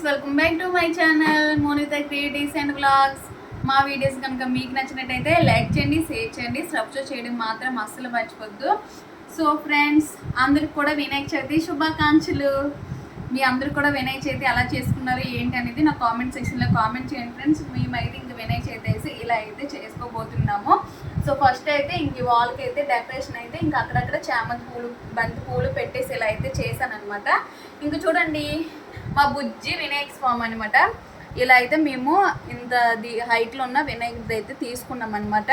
Friends welcome back to my channel Monitha creatives and blogs మా videos కనుక మీకు నచ్చినట్టయితే లైక్ చేయండి షేర్ చేయండి. సబ్స్క్రైబ్ చేయడం మాత్రం అస్సలు మర్చిపోద్దు. సో ఫ్రెండ్స్ అందరికి కూడా వినాయక చవితి శుభాకాంక్షలు. మీ అందరు కూడా వినాయక చవితి ఎలా చేసుకున్నారు ఏంటి అనేది నా కామెంట్ సెక్షన్లో కామెంట్ చేయండి ఫ్రెండ్స్ మేమైతే ఇంక వినాయక చవితి అయితే ఇలా అయితే చేసుకోబోతున్నాము. సో ఫస్ట్ అయితే ఇంక ఈ వాల్కి అయితే డెకరేషన్ అయితే ఇంక అక్కడక్కడ చామంతి పూలు బంతి పూలు పెట్టేసి ఇలా అయితే చేశాను అనమాట ఇంక చూడండి మా బుజ్జి వినాయక స్వామి అనమాట ఇలా అయితే మేము ఇంత ది హైట్లో ఉన్న వినాయకుడి అయితే తీసుకున్నాం అనమాట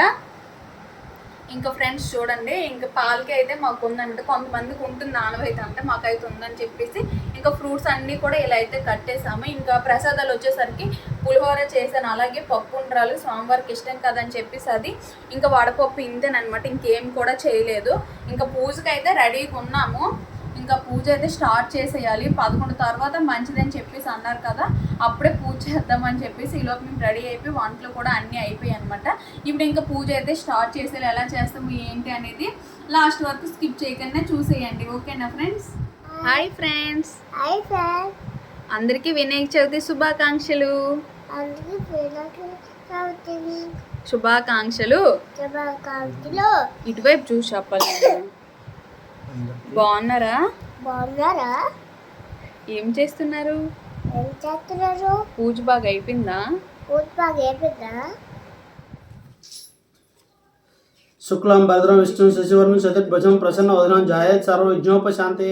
ఇంకా ఫ్రెండ్స్ చూడండి ఇంకా పాలకి అయితే మాకు ఉందంటే కొంతమందికి ఉంటుంది నానవైతే అంటే మాకైతే ఉందని చెప్పేసి ఇంకా ఫ్రూట్స్ అన్నీ కూడా ఇలా అయితే కట్టేసాము ఇంకా ప్రసాదాలు వచ్చేసరికి పులిహోర చేశాను అలాగే పప్పు ఉండరాలు స్వామివారికి ఇష్టం కదని చెప్పేసి అది ఇంకా వడపప్పు ఇంతేనమాట ఇంకేం కూడా చేయలేదు. ఇంకా పూజకి అయితే రెడీగా ఉన్నాము. ఇంకా పూజ అయితే స్టార్ట్ చేసేయాలి. పదకొండు తర్వాత మంచిదని చెప్పేసి అన్నారు కదా అప్పుడే పూజ చేద్దామని చెప్పేసి ఈలోపు మేము రెడీ అయిపోయి వంటలు కూడా అన్నీ అయిపోయాయి అనమాట ఇప్పుడు ఇంకా పూజ అయితే స్టార్ట్ చేసేయాలి. ఎలా చేస్తాము ఏంటి అనేది లాస్ట్ వరకు స్కిప్ చేయకుండా చూసేయండి. ఓకేనా friends? Hi friends. Hi sir. అందరికీ వినాయక చవితి. శుభాకాంక్షలు. శుభాకాంక్షలు. ఇటువైపు చూసి చెప్పాలి. బాగున్నారా? బాగున్నారా? ఏం చేస్తున్నారు? ఏం చేస్తున్నారు? పూజ బాగా అయిపోయిందా? పూజ బాగా అయిపోయిందా? శుక్లం భద్రం విష్ణు శశివర్ణం చతుర్భుజం ప్రసన్న వదనం జాయత్ సర్వ విఘ్నోపశాంతే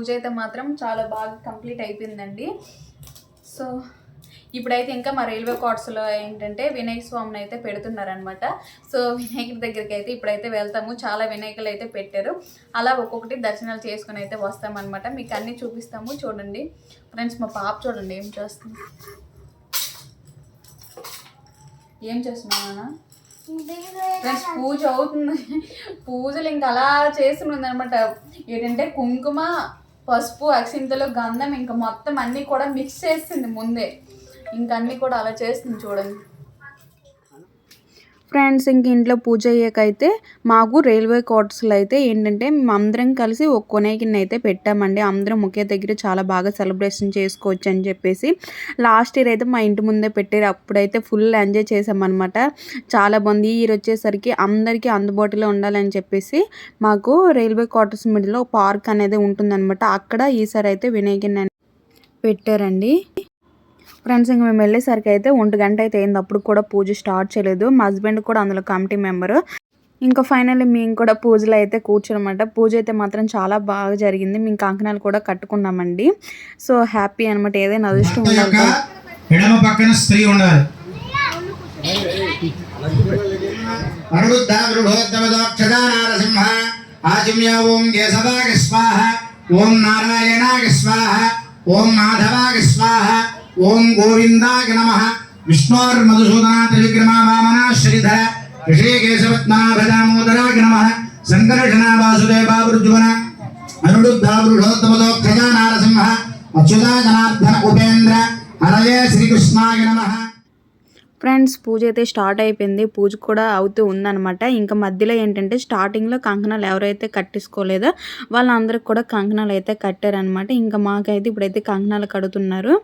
పూజ అయితే మాత్రం చాలా బాగా కంప్లీట్ అయిపోయిందండి. సో ఇప్పుడైతే ఇంకా మా రైల్వే కార్డ్స్లో ఏంటంటే వినాయక స్వామిని అయితే పెడుతున్నారనమాట సో వినాయకుడి దగ్గరికి అయితే ఇప్పుడైతే వెళ్తాము. చాలా వినాయకులు అయితే పెట్టారు. అలా ఒక్కొక్కటి దర్శనాలు చేసుకుని అయితే వస్తామన్నమాట. మీకు అన్నీ చూపిస్తాము. చూడండి. ఫ్రెండ్స్ మా పాప చూడండి ఏం చేస్తుంది. ఏం చేస్తున్నావు ఫ్రెండ్స్ పూజ అవుతుంది. పూజలు ఇంకా అలా చేస్తుంది ఏంటంటే కుంకుమ పసుపు అక్షింతలు గంధం ఇంకా మొత్తం అన్నీ కూడా మిక్స్ చేస్తుంది ముందే. ఇంకా అన్నీ కూడా అలా చేస్తుంది చూడండి. ఫ్రెండ్స్ ఇంక ఇంట్లో పూజ అయ్యాకైతే మాకు రైల్వే క్వార్టర్స్లో అయితే ఏంటంటే మేము అందరం కలిసి ఒక కొనేకిని అయితే పెట్టామండి. అందరం ఒకే దగ్గర చాలా బాగా సెలబ్రేషన్ చేసుకోవచ్చు అని చెప్పేసి. లాస్ట్ ఇయర్ అయితే మా ఇంటి ముందే పెట్టారు. అప్పుడైతే ఫుల్ ఎంజాయ్ చేసామన్నమాట చాలా బాగుంది ఈ ఇయర్ వచ్చేసరికి అందరికీ అందుబాటులో ఉండాలని చెప్పేసి మాకు రైల్వే క్వార్టర్స్ మిడిల్లో పార్క్ అనేది ఉంటుందన్నమాట. అక్కడ ఈసారి అయితే వినాయకుని పెట్టారండి. ఫ్రెండ్స్ ఇంక మేము వెళ్ళేసరికి అయితే ఒంటి గంట అయితే అయింది. అప్పుడు కూడా పూజ స్టార్ట్ చేయలేదు. మా హస్బెండ్ కూడా అందులో కమిటీ మెంబరు. ఇంకా ఫైనల్లీ మేము కూడా పూజలు అయితే కూర్చున్నమాట. పూజ అయితే మాత్రం చాలా బాగా జరిగింది. మేము కంకణాలు కూడా కట్టుకున్నామండి. సో హ్యాపీ అనమాట ఏదైనా అదృష్టం ఉండాలి ఎడమ పక్కన స్త్రీ ఉండాలి. ఆచిమ్య ఓం కేశవాగ స్వాహ ఓం నారాయణాగ స్వాహ ఓం మాధవాగ స్వాహ ఓం గోవిందాయ నమ. విష్ణోర్మధుసూదనా త్రివిక్రమా వామనా శ్రీధర ఋషికేశవత్నాభదామోదరాగ నమ. సంకర్షణ వాసుదేవ వృజువన అనురుద్ధ వృషోత్తమదోక్షజా నారసింహ అచ్యుతా జనార్దన ఉపేంద్ర హరయే శ్రీకృష్ణాయ నమ ఫ్రెండ్స్ పూజ అయితే స్టార్ట్ అయిపోయింది. పూజ కూడా అవుతూ ఉందన్నమాట. ఇంకా మధ్యలో ఏంటంటే స్టార్టింగ్లో కంకణాలు ఎవరైతే కట్టేసుకోలేదో వాళ్ళందరికి కూడా కంకణాలు అయితే కట్టారనమాట ఇంకా మాకైతే ఇప్పుడైతే కంకణాలు కడుతున్నారు.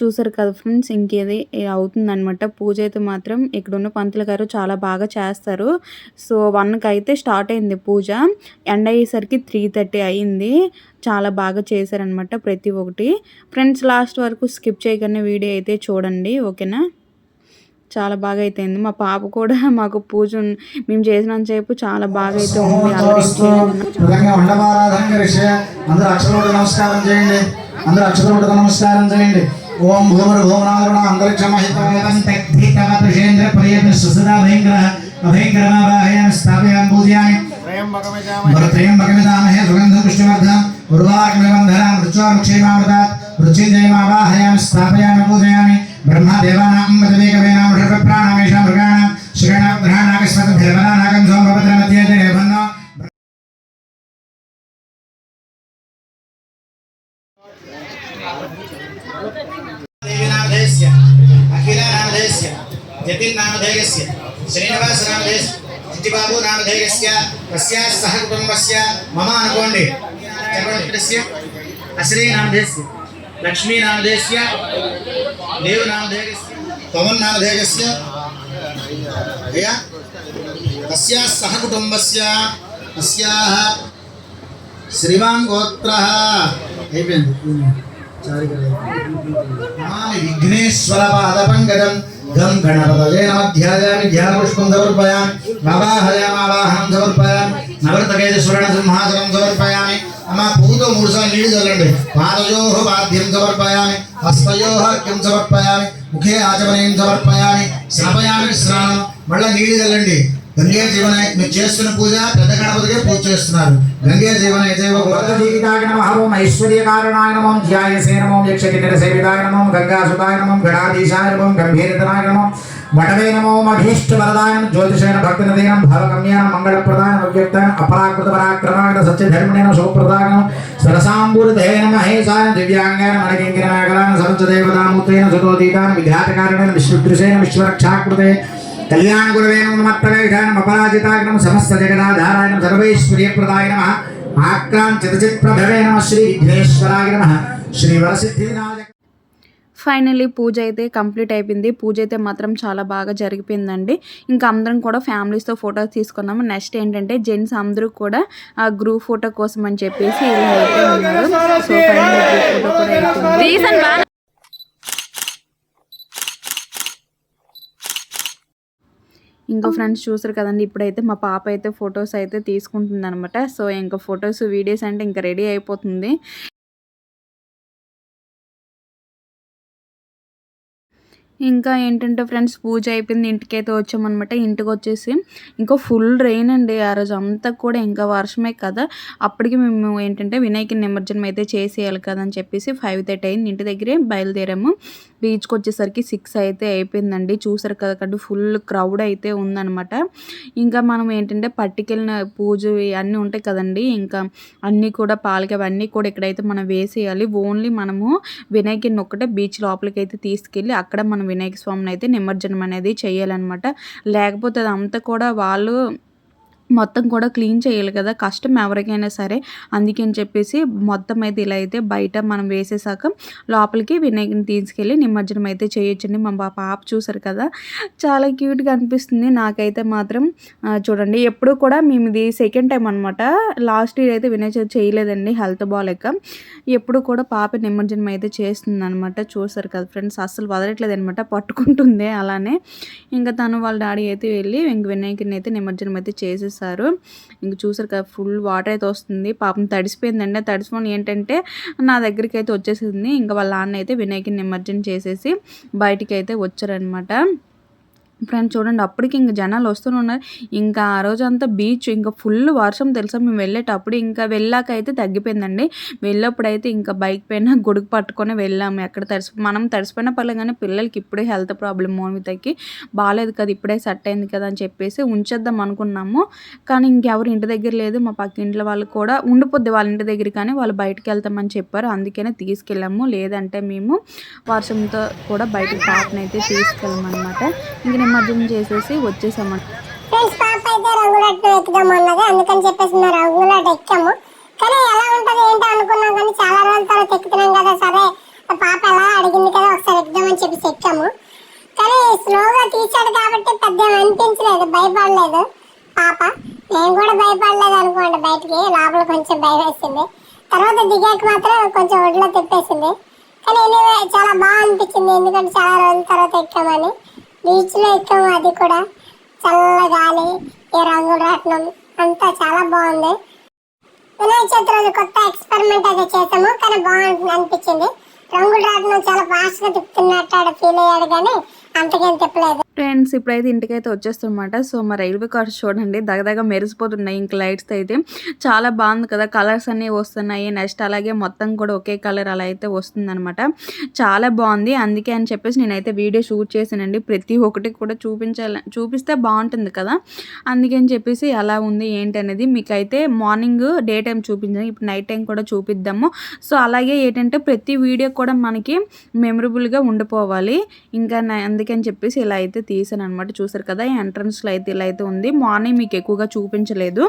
చూసారు కదా ఫ్రెండ్స్ ఇంకేది అవుతుందన్నమాట. పూజ అయితే మాత్రం ఇక్కడున్న పంతుల పంతులు గారు చాలా బాగా చేస్తారు. సో వన్కి అయితే స్టార్ట్ అయింది పూజ. ఎండ్ అయ్యేసరికి త్రీ థర్టీ అయింది. చాలా బాగా చేశారనమాట ప్రతి ఒక్కటి. ఫ్రెండ్స్ లాస్ట్ వరకు స్కిప్ చేయకుండా వీడియో అయితే చూడండి ఓకేనా? చాలా బాగా అయితే అయింది. మా పాప కూడా మాకు పూజ మేము చేసినంతసేపు చాలా బాగా అయితే ఉంది అందరూ. నమస్కారం చేయండి. అందరూ నమస్కారం చేయండి. ओम भूमर भूमनारुण अंतरिक्षम हितवेदं तक्धितमतुषेन्द्र पर्यत ससदा भयंकर अभयंकरमावाहयामि स्थापयामि पूजयामि त्रयं भगमिदामहे सुगन्धं पुष्टिवर्धनम् उर्वाग्निबन्धनां ऋच्वानुक्षेमामृतात् ऋचिञ्जयमावाहयामि स्थापयामि पूजयामि ब्रह्मा देवानां मदवेगवेनाम जतिन्नामधेयस्य श्रीनिवासनामधेयस्य जितिबाबु नामधेयस्य तस्याः सह कुटुम्बस्य मम अनुकोण्डि चक्रवर्तस्य अश्रीनामधेयस्य लक्ष्मीनामधेयस्य देवनामधेयस्य पवन्नामधेयस्य अया तस्याः सह कुटुम्बस्य अस्याः श्रीमान् गोत्रः అయిపోయింది నమామి విఘ్నేశ్వర పాదపంకజం గం గణపతయే నమ ధ్యాయామి ధ్యానపుష్పం సమర్పయామి ఆవాహయామావాహనం సమర్పయామి నవరతకేత సువర్ణ సింహాసనం సమర్పయామి అమ్మ పూతో మూడు సార్లు నీళ్ళు చల్లండి పాదయోహ బాధ్యం సమర్పయామి హస్తయోహక్యం సమర్పయామి ముఖే ఆచమనీయం సమర్పయామి స్నాపయామి స్నానం మళ్ళీ నీళ్ళు చల్లండి గంగే జీవన మీరు చేస్తున్న పూజ పెద్ద గణపతికే పూజ చేస్తున్నారు. గంగే జీవన యజైవ జీవితాయ నమ ధ్యాయసే నమం యక్షకిన్నర సేవితాయ నమం గంగాసుతాయ నమం గణాధీశాయ నమం గంభీరతనాయ నమం వటవే నమో మధీష్ట వరదాయం జ్యోతిషేణ భక్తినదీనం భవగమ్యానం మంగళప్రదాయం అవ్యక్తాయం అపరాకృత సత్యధర్మిణేన సరస్వదేవతామూర్తేన సుతోదీతాన విఘాతకారణేన విష్ణుదృశేన విశ్వరక్షాకృతే కళ్యాణ గురవే నమత్తవేషానం అపరాజితాగ్నం సమస్త జగదాధారాయణం సర్వైశ్వర్యప్రదాయ నమ ఆక్రాంచితచిత్ ప్రభవే నమ. శ్రీ విఘ్నేశ్వరాయ నమ ఫైనల్లీ పూజ అయితే కంప్లీట్ అయిపోయింది. పూజ అయితే మాత్రం చాలా బాగా జరిగిపోయిందండి. ఇంకా అందరం కూడా ఫ్యామిలీస్తో ఫొటోస్ తీసుకున్నాము నెక్స్ట్ ఏంటంటే జెంట్స్ అందరూ కూడా ఆ గ్రూప్ ఫోటో కోసం అని చెప్పేసి ఉన్నారు. సో ఫైనల్ గ్రూప్ ఫోటో కూడా అయిపోయింది ఇంకో ఫ్రెండ్స్ చూసారు కదండి ఇప్పుడైతే మా పాప అయితే ఫొటోస్ అయితే తీసుకుంటుంది అనమాట సో ఇంకా ఫొటోస్ వీడియోస్ అంటే ఇంకా రెడీ అయిపోతుంది. ఇంకా ఏంటంటే ఫ్రెండ్స్ పూజ అయిపోయింది ఇంటికైతే వచ్చామన్నమాట. ఇంటికి వచ్చేసి ఇంకా ఫుల్ రెయిన్ అండి. ఆ రోజు అంతా కూడా ఇంకా వర్షమే కదా. అప్పటికి మేము ఏంటంటే వినాయక నిమజ్జనం అయితే చేసేయాలి కదా అని చెప్పేసి ఫైవ్ థర్టీ అయింది. ఇంటి దగ్గరే బయలుదేరాము. బీచ్కి వచ్చేసరికి సిక్స్ అయితే అయిపోయిందండి. చూసారు కదా కంటే ఫుల్ క్రౌడ్ అయితే ఉందనమాట ఇంకా మనం ఏంటంటే పట్టుకెళ్ళిన పూజ అన్నీ ఉంటాయి కదండి. ఇంకా అన్నీ కూడా పాలకి అవన్నీ కూడా ఇక్కడైతే మనం వేసేయాలి. ఓన్లీ మనము వినాయకుడిని ఒక్కటే బీచ్ లోపలికి అయితే తీసుకెళ్ళి అక్కడ మనం వినాయక స్వామిని అయితే నిమజ్జనం అనేది చేయాలన్నమాట. లేకపోతే అదంతా కూడా వాళ్ళు మొత్తం కూడా క్లీన్ చేయాలి కదా. కష్టం ఎవరికైనా సరే. అందుకని చెప్పేసి మొత్తం అయితే ఇలా అయితే బయట మనం వేసేసాక లోపలికి వినాయకుని తీసుకెళ్ళి నిమజ్జనం అయితే చేయొచ్చండి. మా పాప పాప చూసారు కదా. చాలా క్యూట్గా అనిపిస్తుంది. నాకైతే మాత్రం చూడండి. ఎప్పుడు కూడా మేము ఇది సెకండ్ టైం అనమాట లాస్ట్ ఇయర్ అయితే వినాయక చవితి చేయలేదండి హెల్త్ బాగాలేక ఎప్పుడు కూడా పాప నిమజ్జనం అయితే చేస్తుంది అనమాట చూసారు కదా ఫ్రెండ్స్. అస్సలు వదలట్లేదు అనమాట పట్టుకుంటుంది అలానే. ఇంకా తను వాళ్ళ డాడీ అయితే వెళ్ళి ఇంక వినాయకుని అయితే నిమజ్జనం అయితే చేసేసారు ఇంక చూసారు కదా ఫుల్ వాటర్ అయితే వస్తుంది. పాపం తడిసిపోయిందండి. ఆ ఏంటంటే నా దగ్గరికి అయితే వచ్చేసింది. ఇంకా వాళ్ళ నాన్న అయితే వినాయకుని నిమజ్జనం చేసేసి బయటికి అయితే వచ్చారనమాట ఫ్రెండ్స్ చూడండి అప్పటికి ఇంకా జనాలు వస్తూనే ఉన్నారు. ఇంకా ఆ రోజు అంతా బీచ్ ఇంకా ఫుల్ వర్షం తెలుసా? మేము వెళ్ళేటప్పుడు ఇంకా వెళ్ళాక అయితే తగ్గిపోయిందండి. వెళ్ళేప్పుడైతే ఇంకా బైక్ పైన గొడుగు పట్టుకొని వెళ్ళాము. ఎక్కడ తడిసి మనం తడిసిపోయిన పర్లేదు కానీ పిల్లలకి ఇప్పుడే హెల్త్ ప్రాబ్లం మోమితకి బాగాలేదు కదా ఇప్పుడే సెట్ అయింది కదా అని చెప్పేసి ఉంచేద్దాం అనుకున్నాము. కానీ ఇంకెవరు ఇంటి దగ్గర లేదు. మా పక్క ఇంట్లో వాళ్ళు కూడా ఉండిపోద్ది వాళ్ళ ఇంటి దగ్గర కానీ వాళ్ళు బయటకు వెళ్తామని చెప్పారు. అందుకనే తీసుకెళ్ళాము. లేదంటే మేము వర్షంతో కూడా బయటకు పాపనైతే తీసుకెళ్ళామన్నమాట. ఇంక నిమజ్జనం చేసేసి వచ్చేసామన్నమాట. ఫ్రెండ్స్ పాప అయితే ఎక్కుదాం అన్నది. అందుకని చెప్పేసి మేము రంగులట్టు ఎక్కాము. కానీ ఎలా ఉంటది ఏంటో అనుకున్నాం కానీ చాలా రోజుల తర్వాత ఎక్కుతున్నాం కదా సరే ఆ పాప ఎలా అడిగింది కదా ఒకసారి ఎక్కుదామని చెప్పేసి ఎక్కాము. కానీ స్లోగా తీసాడు కాబట్టి పెద్ద అనిపించలేదు భయపడలేదు పాప. నేను కూడా భయపడలేదు అనుకోండి బయటికి లోపల కొంచెం భయం వేసింది. తర్వాత దిగాక మాత్రం కొంచెం ఒడిలో తిప్పేసింది. కానీ anyway చాలా బాగా అనిపించింది ఎందుకంటే చాలా రోజుల తర్వాత ఎక్కామని. బీచ్లో ఎక్కాము అది కూడా. చల్ల గాలి ఈ రంగుల రాట్నం అంతా చాలా బాగుంది. వినాయక చవితి రోజు కొత్త ఎక్స్పెరిమెంట్ అయితే చేసాము కానీ బాగుంటుంది అనిపించింది. రంగుల రాట్నం చాలా ఫాస్ట్గా తిప్పుతున్నట్టు ఫీల్ అయ్యాడు కానీ అంతకేం తిప్పలేదు. ఫ్రెండ్స్ ఇప్పుడైతే ఇంటికైతే వచ్చేస్తామన్నమాట సో మా రైల్వే కార్స్ చూడండి దగ్గరగా మెరిసిపోతున్నాయి. ఇంక లైట్స్ అయితే చాలా బాగుంది కదా. కలర్స్ అన్నీ వస్తున్నాయి నెక్స్ట్ అలాగే మొత్తం కూడా ఒకే కలర్ అలా అయితే వస్తుందన్నమాట. చాలా బాగుంది. అందుకే అని చెప్పేసి నేనైతే వీడియో షూట్ చేశానండి. ప్రతి ఒక్కటి కూడా చూపించాలి చూపిస్తే బాగుంటుంది కదా. అందుకని చెప్పేసి ఎలా ఉంది ఏంటి అనేది మీకైతే మార్నింగ్ డే టైం చూపించాను. ఇప్పుడు నైట్ టైం కూడా చూపిద్దాము. సో అలాగే ఏంటంటే ప్రతి వీడియో కూడా మనకి మెమరబుల్గా ఉండిపోవాలి. ఇంకా అందుకని చెప్పేసి ఇలా అయితే తీసాను అనమాట చూసారు కదా ఎంట్రన్స్లో అయితే ఇలా అయితే ఉంది. మార్నింగ్ మీకు ఎక్కువగా చూపించలేదు.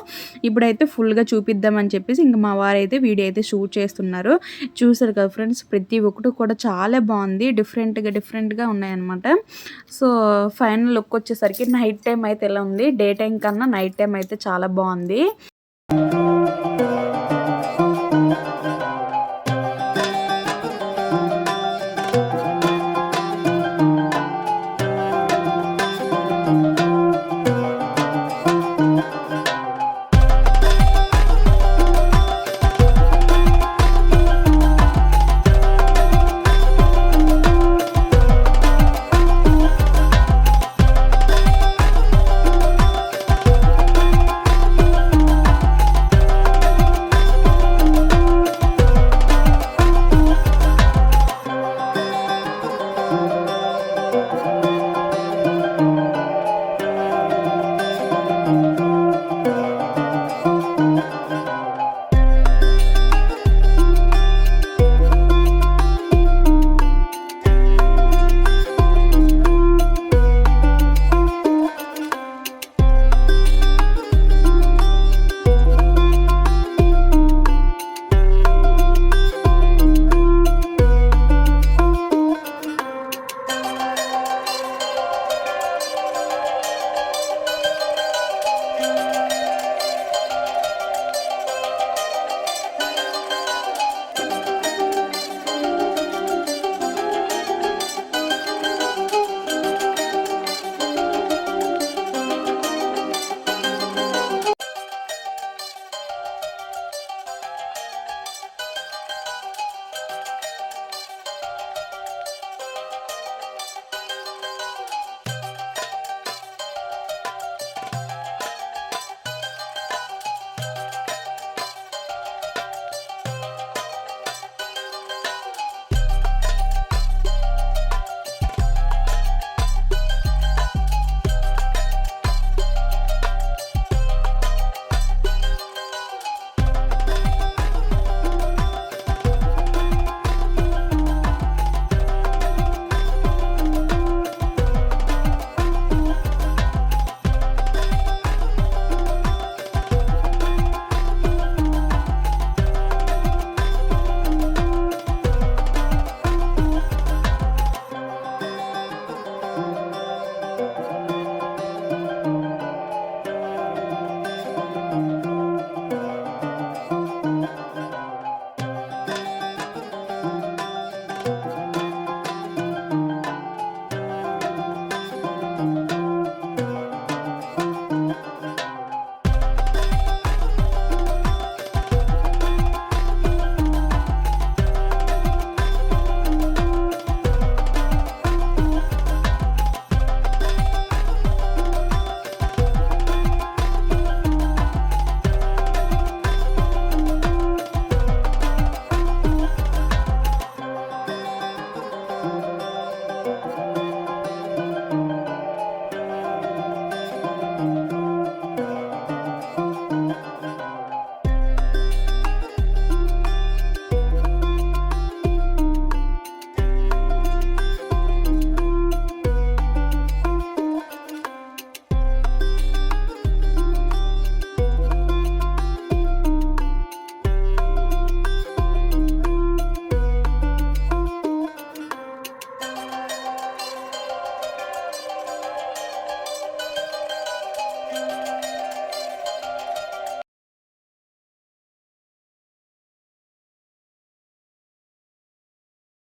ఇప్పుడైతే ఫుల్గా చూపిద్దామని చెప్పేసి ఇంకా మా వారు అయితే వీడియో అయితే షూట్ చేస్తున్నారు. చూసారు కదా ఫ్రెండ్స్ ప్రతి ఒక్కటి కూడా చాలా బాగుంది. డిఫరెంట్గా డిఫరెంట్గా ఉన్నాయన్నమాట. సో ఫైనల్ లుక్ వచ్చేసరికి నైట్ టైం అయితే ఎలా ఉంది? డే టైం కన్నా నైట్ టైం అయితే చాలా బాగుంది.